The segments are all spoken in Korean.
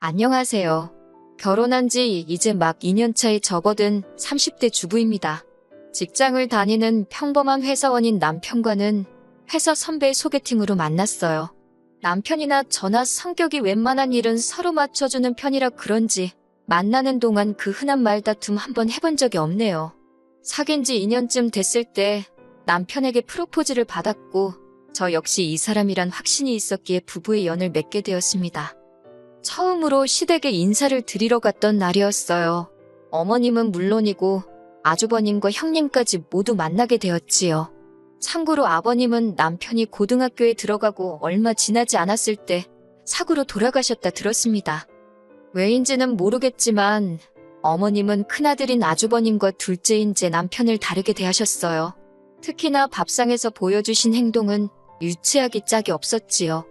안녕하세요. 결혼한 지 이제 막 2년 차에 접어든 30대 주부입니다. 직장을 다니는 평범한 회사원인 남편과는 회사 선배 소개팅으로 만났어요. 남편이나 저나 성격이 웬만한 일은 서로 맞춰주는 편이라 그런지 만나는 동안 그 흔한 말다툼 한번 해본 적이 없네요. 사귄 지 2년쯤 됐을 때 남편에게 프로포즈를 받았고 저 역시 이 사람이란 확신이 있었기에 부부의 연을 맺게 되었습니다. 처음으로 시댁에 인사를 드리러 갔던 날이었어요. 어머님은 물론이고 아주버님과 형님까지 모두 만나게 되었지요. 참고로 아버님은 남편이 고등학교에 들어가고 얼마 지나지 않았을 때 사고로 돌아가셨다 들었습니다. 왜인지는 모르겠지만 어머님은 큰아들인 아주버님과 둘째인 제 남편을 다르게 대하셨어요. 특히나 밥상에서 보여주신 행동은 유치하기 짝이 없었지요.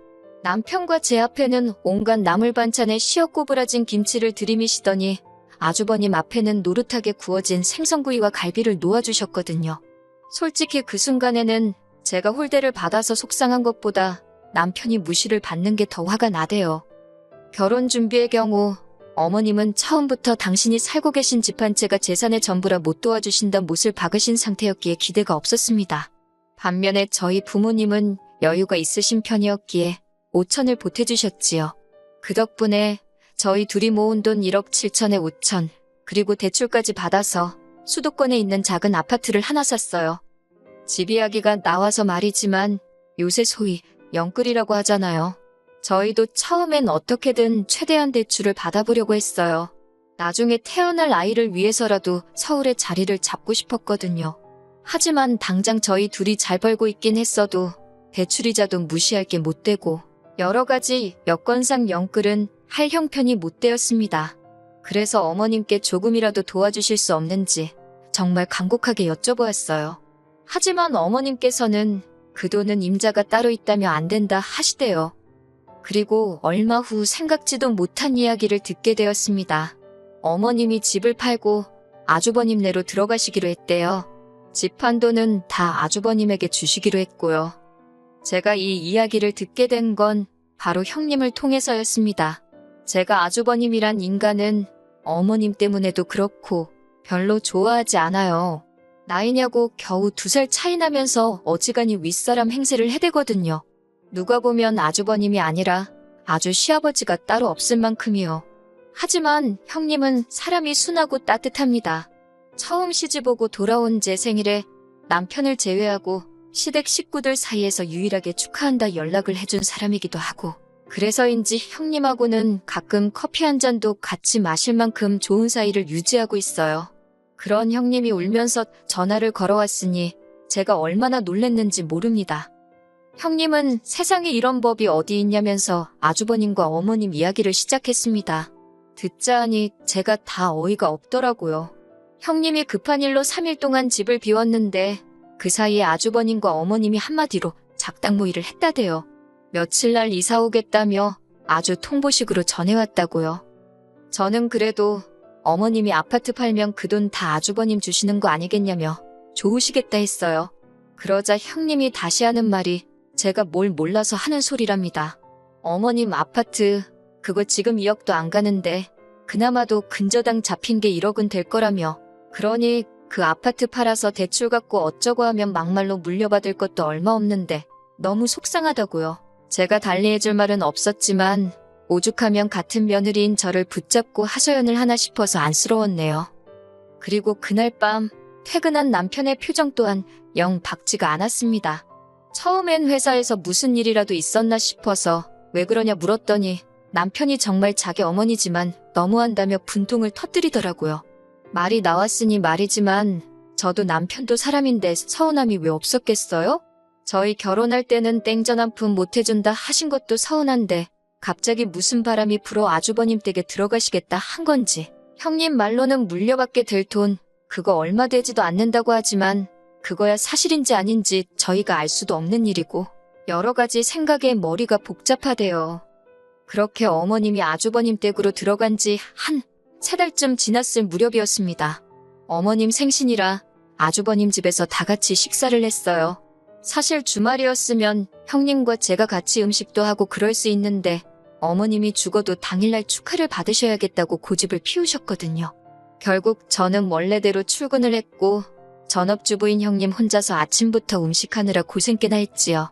남편과 제 앞에는 온갖 나물 반찬에 시어 꼬부라진 김치를 들이미시더니 아주버님 앞에는 노릇하게 구워진 생선구이와 갈비를 놓아주셨거든요. 솔직히 그 순간에는 제가 홀대를 받아서 속상한 것보다 남편이 무시를 받는 게 더 화가 나대요. 결혼 준비의 경우 어머님은 처음부터 당신이 살고 계신 집 한 채가 재산의 전부라 못 도와주신다 못을 박으신 상태였기에 기대가 없었습니다. 반면에 저희 부모님은 여유가 있으신 편이었기에 5천을 보태주셨지요. 그 덕분에 저희 둘이 모은 돈 1억 7천에 5천, 그리고 대출까지 받아서 수도권에 있는 작은 아파트를 하나 샀어요. 집 이야기가 나와서 말이지만 요새 소위 영끌이라고 하잖아요. 저희도 처음엔 어떻게든 최대한 대출을 받아보려고 했어요. 나중에 태어날 아이를 위해서라도 서울에 자리를 잡고 싶었거든요. 하지만 당장 저희 둘이 잘 벌고 있긴 했어도 대출이자도 무시할 게 못 되고 여러 가지 여건상 영끌은 할 형편이 못 되었습니다. 그래서 어머님께 조금이라도 도와주실 수 없는지 정말 간곡하게 여쭤보았어요. 하지만 어머님께서는 그 돈은 임자가 따로 있다며 안 된다 하시대요. 그리고 얼마 후 생각지도 못한 이야기를 듣게 되었습니다. 어머님이 집을 팔고 아주버님네로 들어가시기로 했대요. 집 한 돈은 다 아주버님에게 주시기로 했고요. 제가 이 이야기를 듣게 된 건 바로 형님을 통해서였습니다. 제가 아주버님이란 인간은 어머님 때문에도 그렇고 별로 좋아하지 않아요. 나이냐고 겨우 두 살 차이 나면서 어지간히 윗사람 행세를 해대거든요. 누가 보면 아주버님이 아니라 아주 시아버지가 따로 없을 만큼이요. 하지만 형님은 사람이 순하고 따뜻합니다. 처음 시집오고 돌아온 제 생일에 남편을 제외하고 시댁 식구들 사이에서 유일하게 축하한다 연락을 해준 사람이기도 하고 그래서인지 형님하고는 가끔 커피 한 잔도 같이 마실 만큼 좋은 사이를 유지하고 있어요. 그런 형님이 울면서 전화를 걸어왔으니 제가 얼마나 놀랬는지 모릅니다. 형님은 세상에 이런 법이 어디 있냐면서 아주버님과 어머님 이야기를 시작했습니다. 듣자 하니 제가 다 어이가 없더라고요. 형님이 급한 일로 3일 동안 집을 비웠는데 그 사이에 아주버님과 어머님이 한마디로 작당 모의를 했다대요. 며칠 날 이사 오겠다며 아주 통보식으로 전해왔다고요. 저는 그래도 어머님이 아파트 팔면 그 돈 다 아주버님 주시는 거 아니겠냐며 좋으시겠다 했어요. 그러자 형님이 다시 하는 말이 제가 뭘 몰라서 하는 소리랍니다. 어머님 아파트 그거 지금 2억도 안 가는데 그나마도 근저당 잡힌 게 1억은 될 거라며 그러니 그 아파트 팔아서 대출 갖고 어쩌고 하면 막말로 물려받을 것도 얼마 없는데 너무 속상하다고요. 제가 달리해줄 말은 없었지만 오죽하면 같은 며느리인 저를 붙잡고 하소연을 하나 싶어서 안쓰러웠네요. 그리고 그날 밤 퇴근한 남편의 표정 또한 영 밝지가 않았습니다. 처음엔 회사에서 무슨 일이라도 있었나 싶어서 왜 그러냐 물었더니 남편이 정말 자기 어머니지만 너무한다며 분통을 터뜨리더라고요. 말이 나왔으니 말이지만 저도 남편도 사람인데 서운함이 왜 없었겠어요? 저희 결혼할 때는 땡전 한 푼 못 해준다 하신 것도 서운한데 갑자기 무슨 바람이 불어 아주버님 댁에 들어가시겠다 한 건지 형님 말로는 물려받게 될 돈 그거 얼마 되지도 않는다고 하지만 그거야 사실인지 아닌지 저희가 알 수도 없는 일이고 여러 가지 생각에 머리가 복잡하대요. 그렇게 어머님이 아주버님 댁으로 들어간 지 한 세 달쯤 지났을 무렵이었습니다. 어머님 생신이라 아주버님 집에서 다 같이 식사를 했어요. 사실 주말이었으면 형님과 제가 같이 음식도 하고 그럴 수 있는데 어머님이 죽어도 당일날 축하를 받으셔야겠다고 고집을 피우셨거든요. 결국 저는 원래대로 출근을 했고 전업주부인 형님 혼자서 아침부터 음식하느라 고생 꽤나 했지요.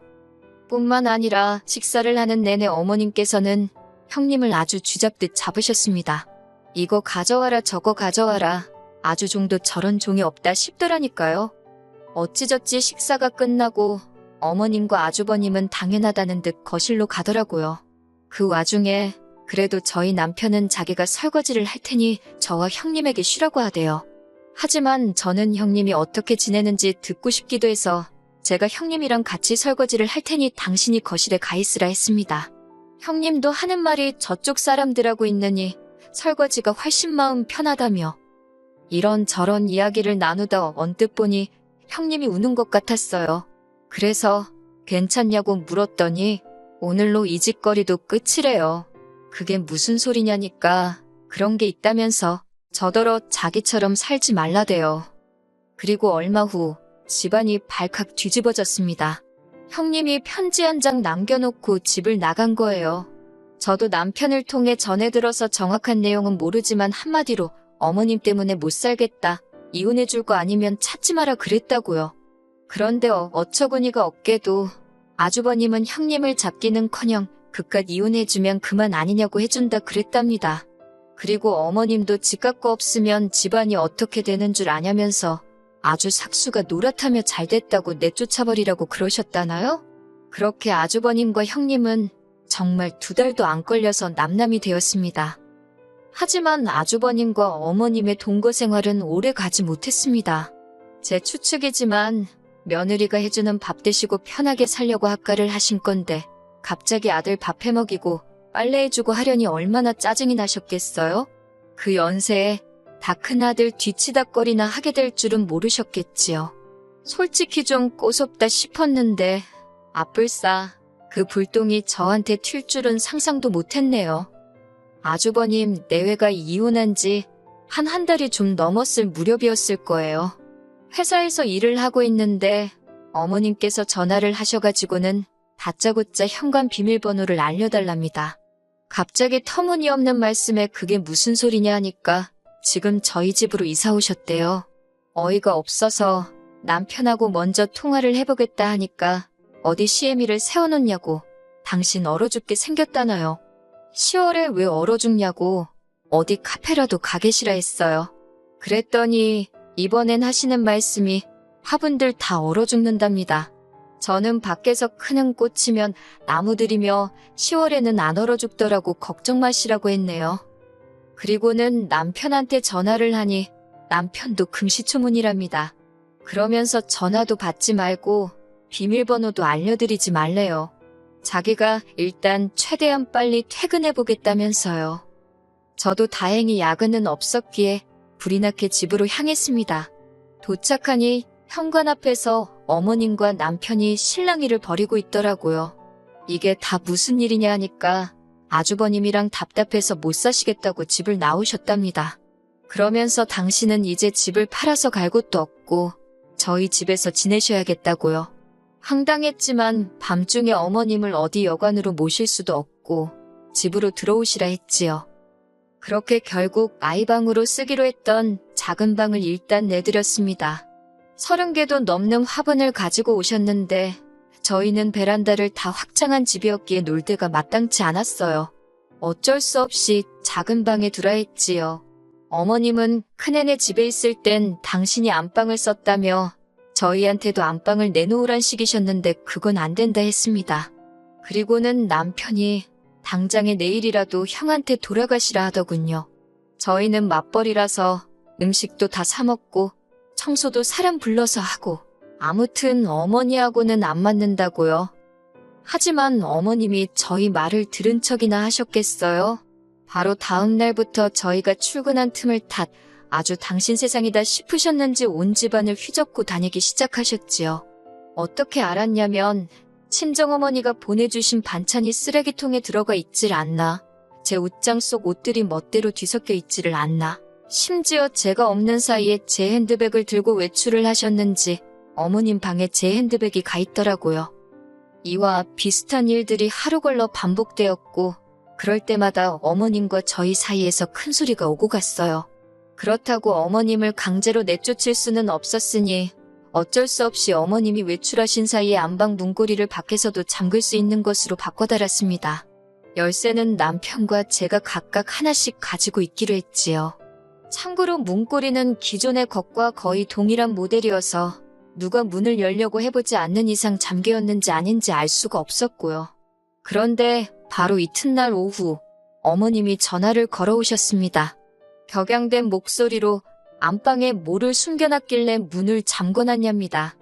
뿐만 아니라 식사를 하는 내내 어머님께서는 형님을 아주 쥐잡듯 잡으셨습니다. 이거 가져와라 저거 가져와라 아주 종도 저런 종이 없다 싶더라니까요. 어찌저찌 식사가 끝나고 어머님과 아주버님은 당연하다는 듯 거실로 가더라고요. 그 와중에 그래도 저희 남편은 자기가 설거지를 할 테니 저와 형님에게 쉬라고 하대요. 하지만 저는 형님이 어떻게 지내는지 듣고 싶기도 해서 제가 형님이랑 같이 설거지를 할 테니 당신이 거실에 가 있으라 했습니다. 형님도 하는 말이 저쪽 사람들하고 있느니 설거지가 훨씬 마음 편하다며 이런 저런 이야기를 나누다 언뜻 보니 형님이 우는 것 같았어요. 그래서 괜찮냐고 물었더니 오늘로 이 짓거리도 끝이래요. 그게 무슨 소리냐니까 그런 게 있다면서 저더러 자기처럼 살지 말라대요. 그리고 얼마 후 집안이 발칵 뒤집어졌습니다. 형님이 편지 한 장 남겨놓고 집을 나간 거예요. 저도 남편을 통해 전해 들어서 정확한 내용은 모르지만 한마디로 어머님 때문에 못 살겠다. 이혼해 줄 거 아니면 찾지 마라 그랬다고요. 그런데 어- 어처구니가 없게도 아주버님은 형님을 잡기는커녕 그깟 이혼해주면 그만 아니냐고 해준다 그랬답니다. 그리고 어머님도 집 갖고 없으면 집안이 어떻게 되는 줄 아냐면서 아주 삭수가 노랗다며 잘 됐다고 내쫓아버리라고 그러셨다나요? 그렇게 아주버님과 형님은 정말 두 달도 안 걸려서 남남이 되었습니다. 하지만 아주버님과 어머님의 동거 생활은 오래 가지 못했습니다. 제 추측이지만 며느리가 해주는 밥 드시고 편하게 살려고 학가를 하신 건데 갑자기 아들 밥 해먹이고 빨래해주고 하려니 얼마나 짜증이 나셨겠어요? 그 연세에 다 큰 아들 뒤치다거리나 하게 될 줄은 모르셨겠지요. 솔직히 좀 꼬숩다 싶었는데 아뿔싸 그 불똥이 저한테 튈 줄은 상상도 못했네요. 아주버님 내외가 이혼한 지 한 한 달이 좀 넘었을 무렵이었을 거예요. 회사에서 일을 하고 있는데 어머님께서 전화를 하셔가지고는 다짜고짜 현관 비밀번호를 알려달랍니다. 갑자기 터무니없는 말씀에 그게 무슨 소리냐 하니까 지금 저희 집으로 이사 오셨대요. 어이가 없어서 남편하고 먼저 통화를 해보겠다 하니까 어디 시애미를 세워놓냐고 당신 얼어 죽게 생겼다나요. 10월에 왜 얼어 죽냐고 어디 카페라도 가 계시라 했어요. 그랬더니 이번엔 하시는 말씀이 화분들 다 얼어 죽는답니다. 저는 밖에서 크는 꽃이면 나무들이며 10월에는 안 얼어 죽더라고 걱정 마시라고 했네요. 그리고는 남편한테 전화를 하니 남편도 금시초문이랍니다. 그러면서 전화도 받지 말고 비밀번호도 알려드리지 말래요. 자기가 일단 최대한 빨리 퇴근해보겠다면서요. 저도 다행히 야근은 없었기에 불이 나게 집으로 향했습니다. 도착하니 현관 앞에서 어머님과 남편이 실랑이를 벌이고 있더라고요. 이게 다 무슨 일이냐 하니까 아주버님이랑 답답해서 못 사시겠다고 집을 나오셨답니다. 그러면서 당신은 이제 집을 팔아서 갈 곳도 없고 저희 집에서 지내셔야겠다고요. 황당했지만 밤중에 어머님을 어디 여관으로 모실 수도 없고 집으로 들어오시라 했지요. 그렇게 결국 아이 방으로 쓰기로 했던 작은 방을 일단 내드렸습니다. 서른 개도 넘는 화분을 가지고 오셨는데 저희는 베란다를 다 확장한 집이었기에 놀 데가 마땅치 않았어요. 어쩔 수 없이 작은 방에 두라 했지요. 어머님은 큰애네 집에 있을 땐 당신이 안방을 썼다며 저희한테도 안방을 내놓으란 식이셨는데 그건 안 된다 했습니다. 그리고는 남편이 당장에 내일이라도 형한테 돌아가시라 하더군요. 저희는 맞벌이라서 음식도 다 사먹고 청소도 사람 불러서 하고 아무튼 어머니하고는 안 맞는다고요. 하지만 어머님이 저희 말을 들은 척이나 하셨겠어요? 바로 다음 날부터 저희가 출근한 틈을 탓 아주 당신 세상이다 싶으셨는지 온 집안을 휘젓고 다니기 시작하셨지요. 어떻게 알았냐면 친정어머니가 보내주신 반찬이 쓰레기통에 들어가 있질 않나. 제 옷장 속 옷들이 멋대로 뒤섞여 있지를 않나. 심지어 제가 없는 사이에 제 핸드백을 들고 외출을 하셨는지 어머님 방에 제 핸드백이 가 있더라고요. 이와 비슷한 일들이 하루 걸러 반복되었고 그럴 때마다 어머님과 저희 사이에서 큰 소리가 오고 갔어요. 그렇다고 어머님을 강제로 내쫓을 수는 없었으니 어쩔 수 없이 어머님이 외출하신 사이에 안방 문고리를 밖에서도 잠글 수 있는 것으로 바꿔달았습니다. 열쇠는 남편과 제가 각각 하나씩 가지고 있기로 했지요. 참고로 문고리는 기존의 것과 거의 동일한 모델이어서 누가 문을 열려고 해보지 않는 이상 잠겨였는지 아닌지 알 수가 없었고요. 그런데 바로 이튿날 오후 어머님이 전화를 걸어오셨습니다. 격양된 목소리로 안방에 뭐를 숨겨놨길래 문을 잠궈놨냐입니다.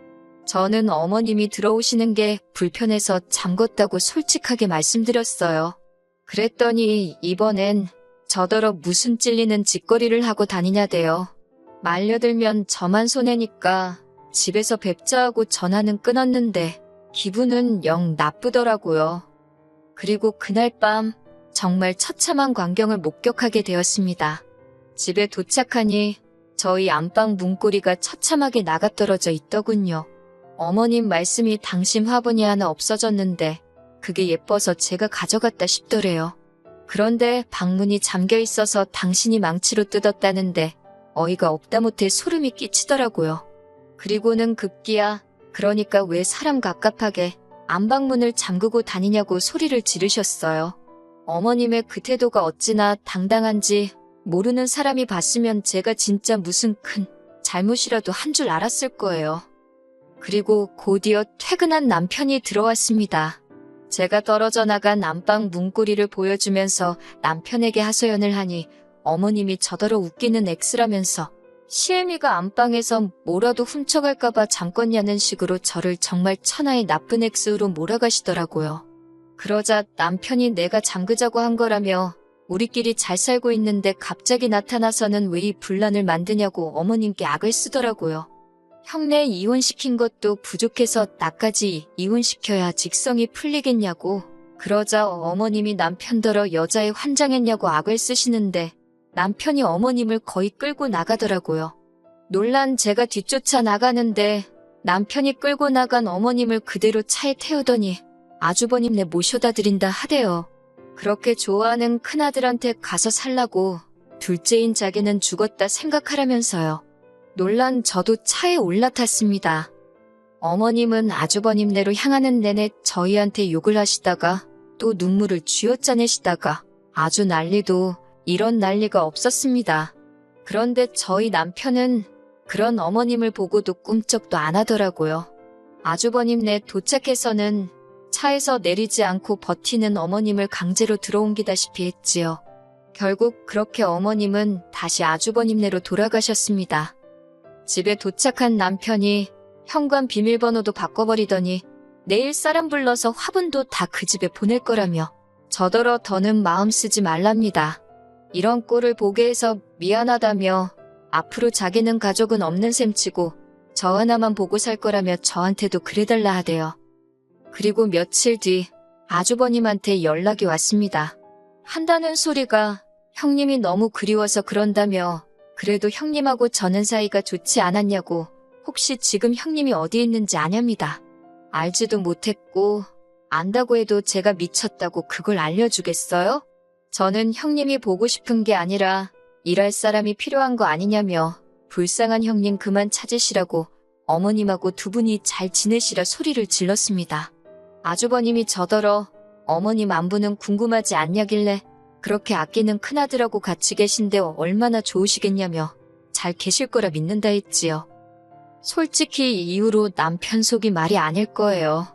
저는 어머님이 들어오시는 게 불편해서 잠궜다고 솔직하게 말씀드렸어요. 그랬더니 이번엔 저더러 무슨 찔리는 짓거리를 하고 다니냐대요. 말려들면 저만 손해니까 집에서 뵙자 하고 전화는 끊었는데 기분은 영 나쁘더라고요. 그리고 그날 밤 정말 처참한 광경을 목격하게 되었습니다. 집에 도착하니 저희 안방 문고리가 처참하게 나가떨어져 있더군요. 어머님 말씀이 당신 화분이 하나 없어졌는데 그게 예뻐서 제가 가져갔다 싶더래요. 그런데 방문이 잠겨 있어서 당신이 망치로 뜯었다는데 어이가 없다 못해 소름이 끼치더라고요. 그리고는 급기야 그러니까 왜 사람 갑갑하게 안방문을 잠그고 다니냐고 소리를 지르셨어요. 어머님의 그 태도가 어찌나 당당한지 모르는 사람이 봤으면 제가 진짜 무슨 큰 잘못이라도 한 줄 알았을 거예요. 그리고 곧이어 퇴근한 남편이 들어왔습니다. 제가 떨어져 나간 안방 문고리를 보여주면서 남편에게 하소연을 하니 어머님이 저더러 웃기는 X라면서 시애미가 안방에서 뭐라도 훔쳐갈까봐 잠궜냐는 식으로 저를 정말 천하의 나쁜 X로 몰아가시더라고요. 그러자 남편이 내가 잠그자고 한 거라며 우리끼리 잘 살고 있는데 갑자기 나타나서는 왜 이 분란을 만드냐고 어머님께 악을 쓰더라고요. 형네 이혼시킨 것도 부족해서 나까지 이혼시켜야 직성이 풀리겠냐고. 그러자 어머님이 남편더러 여자에 환장했냐고 악을 쓰시는데 남편이 어머님을 거의 끌고 나가더라고요. 놀란 제가 뒤쫓아 나가는데 남편이 끌고 나간 어머님을 그대로 차에 태우더니 아주버님 네 모셔다 드린다 하대요. 그렇게 좋아하는 큰아들한테 가서 살라고 둘째인 자기는 죽었다 생각하라면서요. 놀란 저도 차에 올라탔습니다. 어머님은 아주버님네로 향하는 내내 저희한테 욕을 하시다가 또 눈물을 쥐어짜내시다가 아주 난리도 이런 난리가 없었습니다. 그런데 저희 남편은 그런 어머님을 보고도 꿈쩍도 안 하더라고요. 아주버님네 도착해서는 차에서 내리지 않고 버티는 어머님을 강제로 들어옮기다시피 했지요. 결국 그렇게 어머님은 다시 아주버님네로 돌아가셨습니다. 집에 도착한 남편이 현관 비밀번호도 바꿔버리더니 내일 사람 불러서 화분도 다 그 집에 보낼 거라며 저더러 더는 마음 쓰지 말랍니다. 이런 꼴을 보게 해서 미안하다며 앞으로 자기는 가족은 없는 셈치고 저 하나만 보고 살 거라며 저한테도 그래달라 하대요. 그리고 며칠 뒤 아주버님한테 연락이 왔습니다. 한다는 소리가 형님이 너무 그리워서 그런다며 그래도 형님하고 저는 사이가 좋지 않았냐고 혹시 지금 형님이 어디 있는지 아냐입니다. 알지도 못했고 안다고 해도 제가 미쳤다고 그걸 알려주겠어요? 저는 형님이 보고 싶은 게 아니라 일할 사람이 필요한 거 아니냐며 불쌍한 형님 그만 찾으시라고 어머님하고 두 분이 잘 지내시라 소리를 질렀습니다. 아주버님이 저더러 어머님 안부는 궁금하지 않냐길래 그렇게 아끼는 큰아들하고 같이 계신데 얼마나 좋으시겠냐며 잘 계실 거라 믿는다 했지요. 솔직히 이 이후로 남편 속이 말이 아닐 거예요.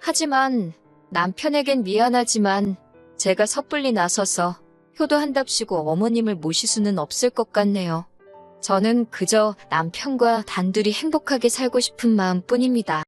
하지만 남편에겐 미안하지만 제가 섣불리 나서서 효도한답시고 어머님을 모실 수는 없을 것 같네요. 저는 그저 남편과 단둘이 행복하게 살고 싶은 마음 뿐입니다.